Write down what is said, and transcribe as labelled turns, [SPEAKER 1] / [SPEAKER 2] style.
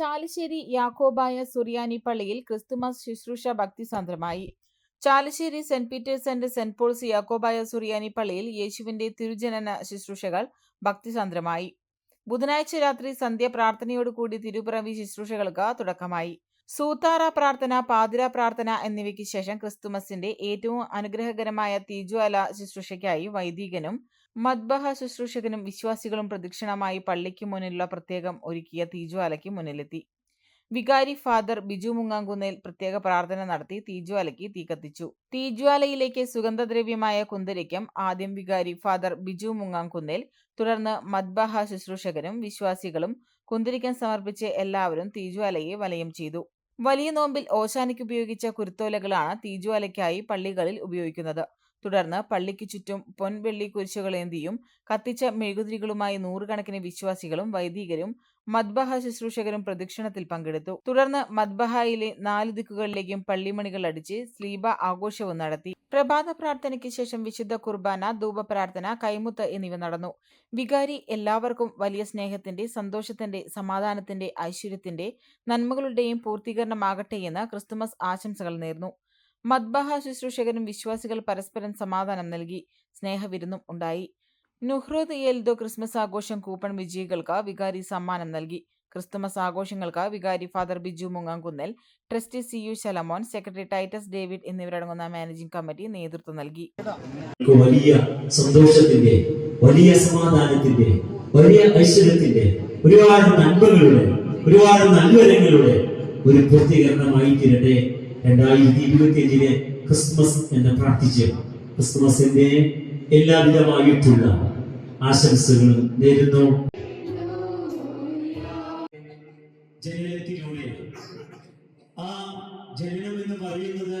[SPEAKER 1] ചാലിശ്ശേരി യാക്കോബായ സുറിയാനി പള്ളിയിൽ ക്രിസ്തുമസ് ശുശ്രൂഷ ഭക്തിസാന്ദ്രമായി Chalissery saint Peter's and saint Paul's Yakobaya സുറിയാനി പള്ളിയിൽ യേശുവിന്റെ തിരുജനന ശുശ്രൂഷകൾ ഭക്തിസാന്ദ്രമായി ബുധനാഴ്ച രാത്രി സന്ധ്യ പ്രാർത്ഥനയോടുകൂടി തിരുപ്പിറവി ശുശ്രൂഷകൾക്ക് തുടക്കമായി. സൂത്താറ പ്രാർത്ഥന പാതിര പ്രാർത്ഥന എന്നിവയ്ക്ക് ശേഷം ക്രിസ്തുമസിന്റെ ഏറ്റവും അനുഗ്രഹകരമായ തീജ്വാല ശുശ്രൂഷയ്ക്കായി വൈദികനും മദ്ബഹ ശുശ്രൂഷകനും വിശ്വാസികളും പ്രദക്ഷിണമായി പള്ളിക്ക് മുന്നിലുള്ള പ്രത്യേകം ഒരുക്കിയ തീജ്വാലയ്ക്ക് മുന്നിലെത്തി. വികാരി ഫാദർ ബിജു മുങ്ങാങ്കുന്നേൽ പ്രത്യേക പ്രാർത്ഥന നടത്തി തീജ്വാലയ്ക്ക് തീ കത്തിച്ചു. തീജ്വാലയിലേക്ക് സുഗന്ധദ്രവ്യമായ കുന്തരിക്കം ആദ്യം വികാരി ഫാദർ ബിജു മുങ്ങാങ്കുന്നേൽ തുടർന്ന് മദ്ബഹ ശുശ്രൂഷകരും വിശ്വാസികളും കുന്തിരിക്കം സമർപ്പിച്ച് എല്ലാവരും തീജ്വാലയെ വലയം ചെയ്തു. വലിയ നോമ്പിൽ ഓശാനയ്ക്ക് ഉപയോഗിച്ച കുരുത്തോലകളാണ് തീജ്വാലയ്ക്കായി പള്ളികളിൽ ഉപയോഗിക്കുന്നത്. തുടർന്ന് പള്ളിക്ക് ചുറ്റും പൊൻവെള്ളി കുരിശുകളേന്തിയും കത്തിച്ച മെഴുകുതിരികളുമായി നൂറുകണക്കിന് വിശ്വാസികളും വൈദികരും മദ്ബഹ ശുശ്രൂഷകരും പ്രദക്ഷിണത്തിൽ പങ്കെടുത്തു. തുടർന്ന് മദ്ബഹയിലെ നാല് ദിക്കുകളിലേക്കും പള്ളിമണികൾ അടിച്ച് സ്ലീബ ആഘോഷവും നടത്തി. പ്രഭാത പ്രാർത്ഥനയ്ക്ക് ശേഷം വിശുദ്ധ കുർബാന ധൂപ പ്രാർത്ഥന കൈമുത്ത് എന്നിവ നടന്നു. വികാരി എല്ലാവർക്കും വലിയ സ്നേഹത്തിന്റെ സന്തോഷത്തിന്റെ സമാധാനത്തിന്റെ ഐശ്വര്യത്തിന്റെ നന്മകളുടെയും പൂർത്തീകരണമാകട്ടെയെന്ന് ക്രിസ്തുമസ് ആശംസകൾ നേർന്നു. മദ്ബഹ ശുശ്രൂഷകരും വിശ്വാസികൾ പരസ്പരം സമാധാനം നൽകി സ്നേഹവിരുന്നും ഉണ്ടായി. നുഹ്രോദ് എൽദോ ക്രിസ്മസ് ആഘോഷം കൂപ്പൺ വിജയികൾക്ക് വികാരി സമ്മാനം നൽകി. ക്രിസ്തുമസ് ആഘോഷങ്ങൾക്ക് വികാരി father Biju Mungankunnel trustee C U Shalamon secretary Titus David എന്നിവരടങ്ങുന്ന മാനേജിംഗ് കമ്മിറ്റി നേതൃത്വം നൽകി.
[SPEAKER 2] വലിയ സന്തോഷത്തിന്റെ വലിയ സമാധാനത്തിന്റെ വലിയ ഐശ്വര്യത്തിന്റെ ഒരുപാട് നന്മകളുടെ ഒരുപാട് നന്മരങ്ങളുടെ ഒരു പൂർത്തീകരണമായി തീരട്ടെ. രണ്ടായിരത്തി ഇരുപത്തി അഞ്ചിലെ ക്രിസ്മസ് എന്ന് പ്രാർത്ഥിച്ച് ക്രിസ്മസിന്റെ എല്ലാവിധമായിട്ടുള്ള ആശംസകളും നേരുന്നു. ജനനത്തിലൂടെ. ആ ജനനം എന്ന് പറയുന്നത്